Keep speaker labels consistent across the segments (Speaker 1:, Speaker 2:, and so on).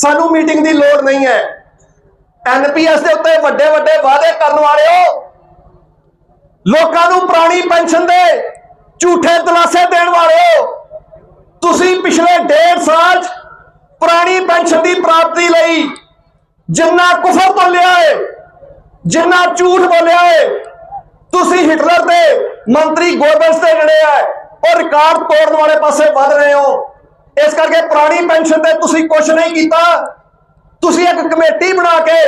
Speaker 1: ਸਾਨੂੰ ਮੀਟਿੰਗ ਦੀ ਲੋੜ ਨਹੀਂ ਹੈ। ਐਨਪੀਐਸ ਦੇ ਉੱਤੇ ਵੱਡੇ ਵੱਡੇ ਵਾਅਦੇ ਕਰਨ ਵਾਲਿਓ, ਲੋਕਾਂ ਨੂੰ ਪੁਰਾਣੀ ਪੈਨਸ਼ਨ ਦੇ ਝੂਠੇ ਦਿਲਾਸੇ ਦੇਣ ਵਾਲਿਓ, ਤੁਸੀਂ ਪਿਛਲੇ ਡੇਢ ਸਾਲ 'ਚ ਪੁਰਾਣੀ ਪੈਨਸ਼ਨ ਦੀ ਪ੍ਰਾਪਤੀ ਲਈ ਜਿੰਨਾ ਕੁਫਰ ਬੋਲਿਆ ਏ, ਜਿੰਨਾ ਝੂਠ ਬੋਲਿਆ ਏ, ਤੁਸੀਂ ਹਿਟਲਰ ਦੇ ਮੰਤਰੀ ਗੋਬਲਸ ਦੇ ਜਿਹੜੇ ਆ, ਉਹ ਰਿਕਾਰਡ ਤੋੜਨ ਵਾਲੇ ਪਾਸੇ ਵੱਧ ਰਹੇ ਹੋ। ਇਸ ਕਰਕੇ ਪੁਰਾਣੀ ਪੈਨਸ਼ਨ ਤੇ ਤੁਸੀਂ ਕੁਝ ਨਹੀਂ ਕੀਤਾ। ਤੁਸੀਂ ਇੱਕ ਕਮੇਟੀ ਬਣਾ ਕੇ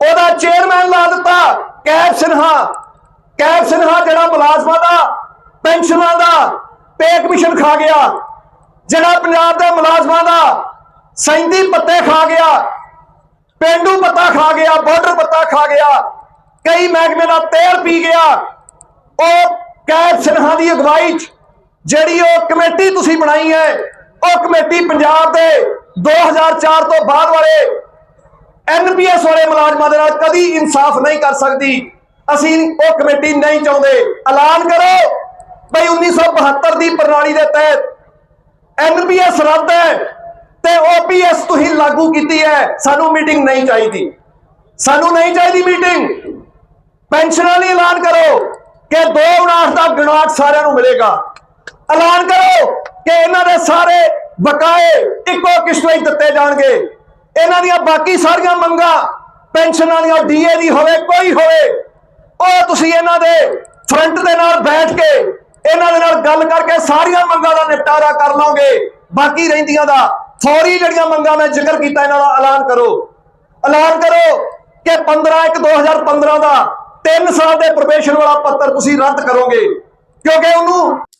Speaker 1: ਉਹਦਾ ਚੇਅਰਮੈਨ ਲਾ ਦਿੱਤਾ, ਕੈਬ ਸਿਨਹਾ। ਕੈਬ ਸਿਨਹਾ ਜਿਹੜਾ ਮੁਲਾਜ਼ਮਾਂ ਦਾ, ਪੈਨਸ਼ਨਾਂ ਦਾ ਪੇ ਕਮਿਸ਼ਨ ਖਾ ਗਿਆ। ਜਿਹੜਾ ਪੰਜਾਬ ਦੇ ਮੁਲਾਜ਼ਮਾਂ ਦਾ ਸੈਂਦੀ ਪੱਤੇ ਖਾ ਗਿਆ। ਪੇਂਡੂ ਪੱਤਾ ਖਾ ਗਿਆ ਬਾਰਡਰ ਪੱਤਾ ਖਾ ਗਿਆ। ਕਈ ਮਹਿਕਮੇ ਦਾ ਤੇਲ ਪੀ ਗਿਆ। ਉਹ ਕੈਬ ਸਿਨਹਾ ਦੀ ਅਗਵਾਈ 'ਚ, ਜਿਹੜੀ ਉਹ ਕਮੇਟੀ ਤੁਸੀਂ ਬਣਾਈ ਹੈ ਉਹ ਕਮੇਟੀ ਪੰਜਾਬ ਦੇ 2004 ਤੋਂ ਬਾਅਦ ਵਾਲੇ ਐਨਪੀਐਸ ਵਾਲੇ ਮੁਲਾਜ਼ਮਾਂ ਦੇ ਨਾਲ ਕਦੀ ਇਨਸਾਫ ਨਹੀਂ ਕਰ ਸਕਦੀ। ਅਸੀਂ ਉਹ ਕਮੇਟੀ ਨਹੀਂ ਚਾਹੁੰਦੇ। ਐਲਾਨ ਕਰੋ ਭਈ 1972 ਦੀ ਪ੍ਰਣਾਲੀ ਦੇ ਤਹਿਤ ਐਨਪੀਐਸ ਰੱਦ ਹੈ ਤੇ ਓਪੀਐਸ ਤੁਸੀਂ ਲਾਗੂ ਕੀਤੀ ਹੈ। ਸਾਨੂੰ ਮੀਟਿੰਗ ਨਹੀਂ ਚਾਹੀਦੀ। ਸਾਨੂੰ ਨਹੀਂ ਚਾਹੀਦੀ ਮੀਟਿੰਗ। ਪੈਨਸ਼ਨਾਂ ਲਈ ਐਲਾਨ ਕਰੋ ਕਿ 2.59 ਦਾ ਗਣਾਟ ਸਾਰਿਆਂ ਨੂੰ ਮਿਲੇਗਾ। ਐਲਾਨ ਕਰੋ ਕਿ ਇਹਨਾਂ ਦੇ ਸਾਰੇ ਬਕਾਏ ਇੱਕੋ ਕਿਸ਼ਤ ਵਿੱਚ ਦਿੱਤੇ ਜਾਣਗੇ। ਇਹਨਾਂ ਦੀਆਂ ਬਾਕੀ ਸਾਰੀਆਂ ਮੰਗਾਂ ਪੈਨਸ਼ਨਾਂ ਦੀਆਂ ਡੀਏ ਦੀ ਹੋਵੇ, ਕੋਈ ਹੋਵੇ, ਉਹ ਤੁਸੀਂ ਇਹਨਾਂ ਦੇ ਫਰੰਟ ਦੇ ਨਾਲ ਬੈਠ ਕੇ ਇਹਨਾਂ ਦੇ ਨਾਲ ਗੱਲ ਕਰਕੇ ਸਾਰੀਆਂ ਮੰਗਾਂ ਦਾ ਨਿਪਟਾਰਾ ਕਰ ਲਓਗੇ ਬਾਕੀ ਰਹਿੰਦੀਆਂ ਦਾ ਫੌਰੀ ਜਿਹੜੀਆਂ ਮੰਗਾਂ ਮੈਂ ਜ਼ਿਕਰ ਕੀਤਾ, ਇਹਨਾਂ ਦਾ ਐਲਾਨ ਕਰੋ। ਐਲਾਨ ਕਰੋ ਕਿ 15 1 2015 ਦਾ 3 ਸਾਲ ਦੇ ਪ੍ਰੋਬੇਸ਼ਨ ਵਾਲਾ ਪੱਤਰ ਤੁਸੀਂ ਰੱਦ ਕਰੋਗੇ, ਕਿਉਂਕਿ ਉਹਨੂੰ